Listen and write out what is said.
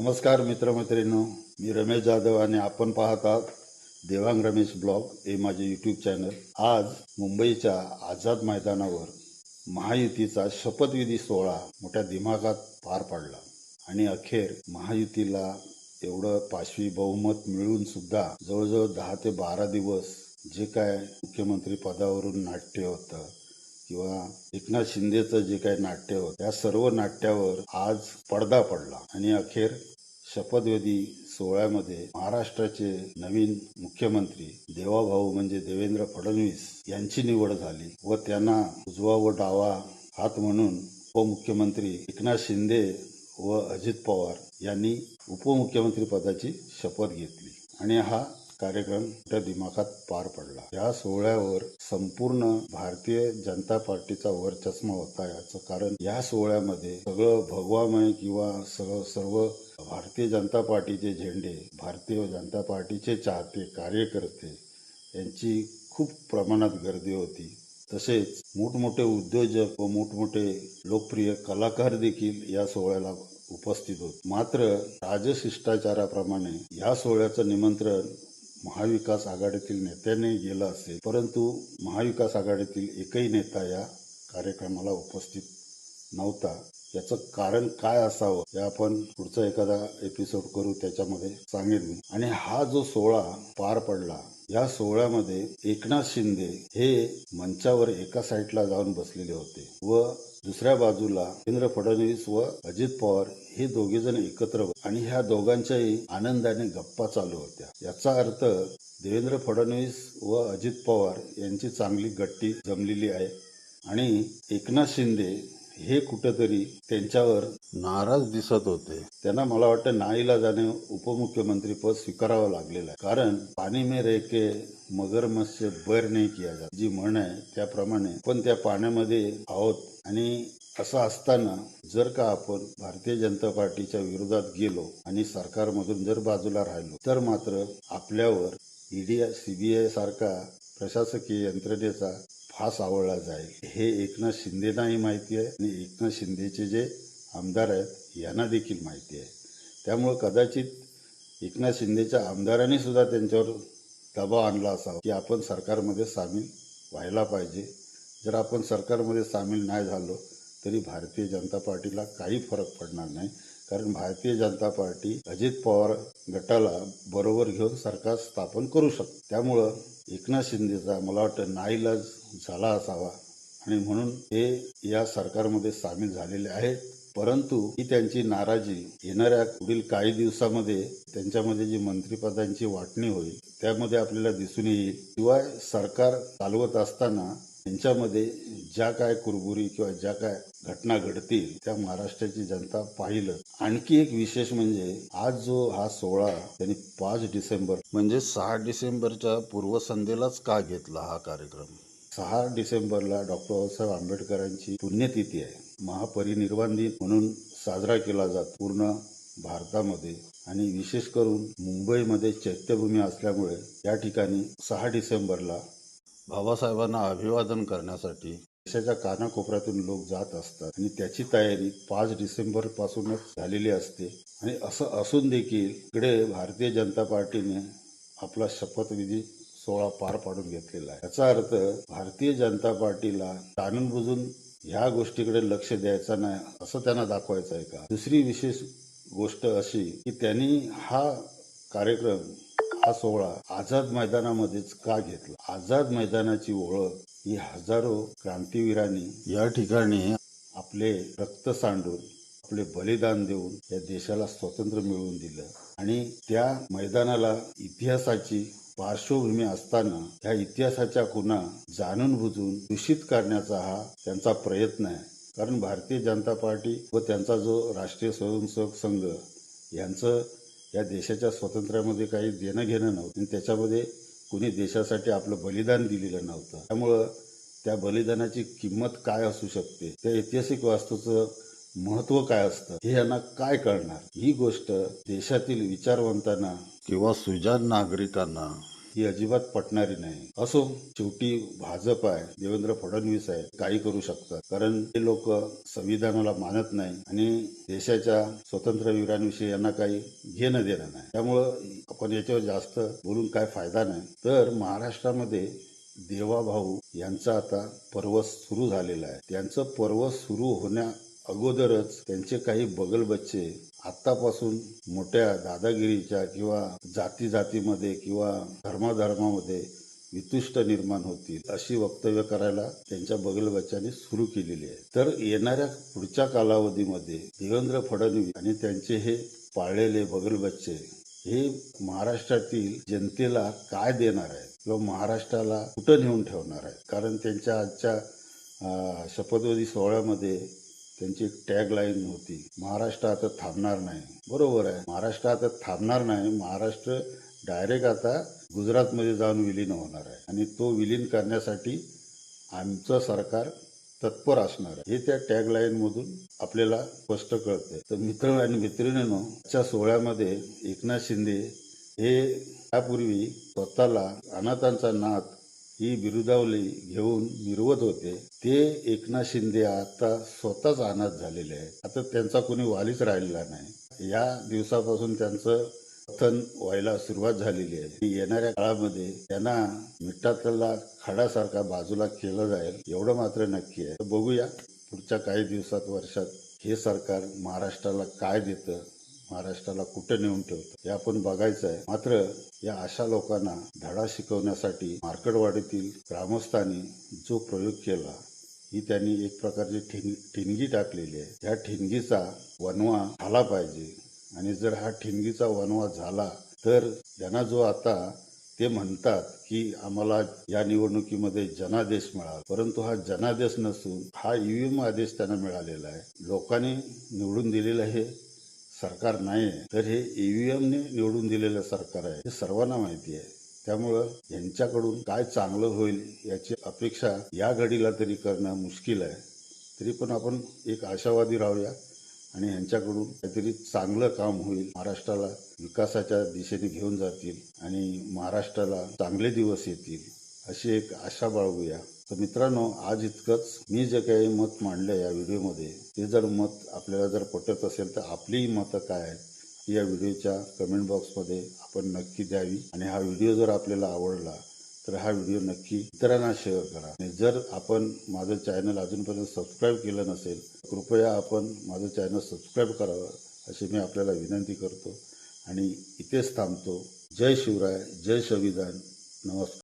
नमस्कार मित्रमैत्रिणींनो मी रमेश जाधव आणि आपण पाहत आहात देवांग रमेश ब्लॉग हे माझे यूट्यूब चॅनल आज मुंबईच्या आझाद मैदानावर महायुतीचा शपथविधी सोहळा मोठ्या दिमागात पार पडला. आणि अखेर महायुतीला एवढं पाचवी बहुमत मिळून सुद्धा जवळजवळ दहा ते बारा दिवस जे काय मुख्यमंत्री पदावरून नाट्य होतं किंवा एकनाथ शिंदेचं जे काही नाट्य होतं त्या सर्व नाट्यावर आज पडदा पडला. आणि अखेर शपथविधी सोहळ्यामध्ये महाराष्ट्राचे नवीन मुख्यमंत्री देवाभाऊ म्हणजे देवेंद्र फडणवीस यांची निवड झाली व त्यांना उजवा व डावा हात म्हणून उपमुख्यमंत्री एकनाथ शिंदे व अजित पवार यांनी उपमुख्यमंत्री पदाची शपथ घेतली. आणि हा कार्यक्रम मोठ्या दिमाखात पार पडला. या सोहळ्यावर संपूर्ण भारतीय जनता पार्टीचा वरचष्मा होता याचं कारण या सोहळ्यामध्ये सगळं भगवामय किंवा सगळं सर्व भारतीय जनता पार्टीचे झेंडे भारतीय जनता पार्टीचे चाहते कार्यकर्ते यांची खूप प्रमाणात गर्दी होती. तसेच मोठमोठे उद्योजक व मोठमोठे लोकप्रिय कलाकार देखील या सोहळ्याला उपस्थित होत. मात्र राजशिष्टाचाराप्रमाणे या सोहळ्याचं निमंत्रण महाविकास आघाडीतील नेत्याने गेला असेल परंतु महाविकास आघाडीतील एकही नेता या कार्यक्रमाला उपस्थित नव्हता. याचं कारण काय असावं हे आपण पुढचा एखादा एपिसोड करू त्याच्यामध्ये सांगेन मी. आणि हा जो सोहळा पार पडला या सोहळ्यामध्ये एकनाथ शिंदे हे मंचावर एका साईडला जाऊन बसलेले होते व दुसऱ्या बाजूला देवेंद्र फडणवीस व अजित पवार हे दोघे जण एकत्र आणि ह्या दोघांच्याही आनंदाने गप्पा चालू होत्या. याचा अर्थ देवेंद्र फडणवीस व अजित पवार यांची चांगली गट्टी जमलेली आहे. आणि एकनाथ शिंदे हे कुठंतरी त्यांच्यावर नाराज दिसत होते. त्यांना मला वाटतं नाईला जाणे उपमुख्यमंत्री पद स्वीकारावं लागलेलं आहे. कारण पाणी में रेके मगरमच्छ से बैर नाही किया जात. जी म्हण आहे त्याप्रमाणे पण त्या पाण्यामध्ये आहोत. आणि असं असताना जर का आपण भारतीय जनता पार्टीच्या विरोधात गेलो आणि सरकारमधून जर बाजूला राहिलो तर मात्र आपल्यावर ईडी सीबीआय सारखा प्रशासकीय यंत्रणेचा फास आवडला जाईल. हे एकनाथ शिंदेनाही माहिती आहे आणि एकनाथ शिंदेचे जे आमदार आहेत यांना देखील माहिती आहे. त्यामुळं कदाचित एकनाथ शिंदेच्या आमदारांनी सुद्धा त्यांच्यावर दबाव आणला असावा की आपण सरकारमध्ये सामील व्हायला पाहिजे. जर आपण सरकारमध्ये सामील नाही झालो तरी भारतीय जनता पार्टीला काही फरक पडणार नाही. कारण भारतीय जनता पार्टी अजित पवार गटाला बरोबर घेऊन सरकार स्थापन करू शकते. त्यामुळं एकनाथ शिंदेचा मला वाटतं नाईलाज झाला असावा. आणि म्हणून हे या सरकारमध्ये सामील झालेले आहेत. परंतु ही त्यांची नाराजी येणाऱ्या पुढील काही दिवसामध्ये त्यांच्यामध्ये जी मंत्रिपदांची वाटणी होईल त्यामध्ये आपल्याला दिसून येईल. शिवाय सरकार चालवत असताना त्यांच्यामध्ये ज्या काय कुरबुरी किंवा ज्या काय घटना घडतील त्या महाराष्ट्राची जनता पाहिलं आणखी एक विशेष म्हणजे आज जो हा सोहळा त्यांनी पाच डिसेंबर म्हणजे सहा डिसेंबरच्या पूर्वसंध्येलाच का घेतला हा कार्यक्रम? सहा डिसेंबरला डॉक्टर बाबासाहेब आंबेडकरांची पुण्यतिथी आहे. महापरिनिर्वाण दिन म्हणून साजरा केला जात पूर्ण भारतामध्ये. आणि विशेष करून मुंबईमध्ये चैत्यभूमी असल्यामुळे या ठिकाणी सहा डिसेंबरला बाबासाहेबांना अभिवादन करण्यासाठी देशाच्या कानाकोपऱ्यातून लोक जात असतात आणि त्याची तयारी पाच डिसेंबर पासूनच झालेली असते. आणि असं असून देखील इकडे भारतीय जनता पार्टीने आपला शपथविधी सोहळा पार पाडून घेतलेला आहे. याचा अर्थ भारतीय जनता पार्टीला जाणून बुजून ह्या गोष्टीकडे लक्ष द्यायचं नाही असं त्यांना दाखवायचं आहे का? दुसरी विशेष गोष्ट अशी की त्यांनी हा कार्यक्रम हा सोहळा आझाद मैदानामध्येच का घेतला? आझाद मैदानाची ओळख ही हजारो क्रांतीवीरांनी या ठिकाणी आपले रक्त सांडून आपले बलिदान देऊन या देशाला स्वातंत्र्य मिळवून दिलं. आणि त्या मैदानाला इतिहासाची पार्श्वभूमी असताना ह्या इतिहासाच्या खुणा जाणून बुजून दूषित करण्याचा हा त्यांचा प्रयत्न आहे. कारण भारतीय जनता पार्टी व त्यांचा जो राष्ट्रीय स्वयंसेवक संघ यांचं या देशाच्या स्वातंत्र्यामध्ये काही देणं घेणं नव्हतं. आणि त्याच्यामध्ये कुणी देशासाठी आपलं बलिदान दिलेलं नव्हतं. त्यामुळं त्या बलिदानाची किंमत काय असू शकते? त्या ऐतिहासिक वास्तूचं महत्त्व काय असतं? हे यांना काय कळणार? ही गोष्ट देशातील विचारवंतांना किंवा सुजान नागरिकांना ही अजिबात पटणारी नाही. असो शेवटी भाजप आहे देवेंद्र फडणवीस आहे काही करू शकतात. कारण हे लोक संविधानाला मानत नाही आणि देशाच्या स्वातंत्र्यवीरांविषयी यांना काही घेणं देणं नाही. त्यामुळं आपण याच्यावर जास्त बोलून काय फायदा नाही. तर महाराष्ट्रामध्ये देवाभाऊ यांचा आता पर्व सुरू झालेला आहे. त्यांचं पर्व सुरू होण्या अगोदरच त्यांचे काही बगल बच्चे आतापासून मोठ्या दादागिरीच्या किंवा जाती जातीमध्ये किंवा धर्माधर्मामध्ये वितुष्ट निर्माण होतील अशी वक्तव्य करायला त्यांच्या बगल बच्चांनी सुरू केलेली आहे. तर येणाऱ्या पुढच्या कालावधीमध्ये देवेंद्र फडणवीस आणि त्यांचे हे पाळलेले बगल बच्चे हे महाराष्ट्रातील जनतेला काय देणार आहे किंवा महाराष्ट्राला कुठं नेऊन ठेवणार आहे कारण त्यांच्या आजच्या शपथविधी सोहळ्यामध्ये त्यांची एक टॅग लाईन होती महाराष्ट्र आता थांबणार नाही. बरोबर आहे. महाराष्ट्र आता थांबणार नाही महाराष्ट्र डायरेक्ट आता गुजरातमध्ये जाऊन विलीन होणार आहे. आणि तो विलीन करण्यासाठी आमचं सरकार तत्पर असणार आहे. हे त्या टॅगलाईन मधून आपल्याला स्पष्ट कळतंय. तर मित्र आणि मित्रिणीनो आजच्या सोहळ्यामध्ये एकनाथ शिंदे हे त्यापूर्वी स्वतःला अनाथांचा नाथ ही बिरुदावली घेऊन मिरवत होते. ते एकनाथ शिंदे आता स्वतःच अनाथ झालेले आहेत. आता त्यांचा कोणी वालीच राहिलेला नाही. या दिवसापासून त्यांचं पतन व्हायला सुरुवात झालेली आहे. येणाऱ्या काळामध्ये त्यांना मिठातला खडासारखा बाजूला केलं जाईल एवढं मात्र नक्की आहे. बघूया पुढच्या काही दिवसात वर्षात हे सरकार महाराष्ट्राला काय देतं? महाराष्ट्राला कुठे नेऊन ठेवतं? हे आपण बघायचं आहे. मात्र या अशा लोकांना धडा शिकवण्यासाठी मार्केटवाडीतील ग्रामस्थांनी जो प्रयोग केला ही त्यांनी एक प्रकारची ठिण ठिणगी टाकलेली आहे. या ठिणगीचा वनवा झाला पाहिजे. आणि जर हा ठिणगीचा वनवा झाला तर त्यांना जो आता ते म्हणतात की आम्हाला या निवडणुकीमध्ये जनादेश मिळाला. परंतु हा जनादेश नसून हा ईव्हीएम आदेश त्यांना मिळालेला आहे. लोकांनी निवडून दिलेलं हे सरकार नाही आहे तर हे ईव्हीएमने निवडून दिलेलं सरकार आहे. हे सर्वांना माहिती आहे. त्यामुळं यांच्याकडून काय चांगलं होईल याची अपेक्षा या घडीला तरी करणं मुश्किल आहे. तरी पण आपण एक आशावादी राहूया आणि यांच्याकडून काहीतरी चांगलं काम होईल. महाराष्ट्राला विकासाच्या दिशेने घेऊन जातील आणि महाराष्ट्राला चांगले दिवस येतील. अशी एक आशा बाळगूया. तर मित्रांनो आज इतकंच. मी जे काही मत मांडलं या व्हिडिओमध्ये ते जर मत आपल्याला जर पटत असेल तर आपलीही मतं काय आहेत या व्हिडिओच्या कमेंट बॉक्समध्ये आपण नक्की द्यावी. आणि हा व्हिडिओ जर आपल्याला आवडला तर हा व्हिडिओ नक्की इतरांना शेअर करा. आणि जर आपण माझं चॅनल अजूनपर्यंत सबस्क्राईब केलं नसेल कृपया आपण माझं चॅनल सबस्क्राईब करावं अशी मी आपल्याला विनंती करतो. आणि इथेच थांबतो. जय शिवराय जय संविधान. नमस्कार.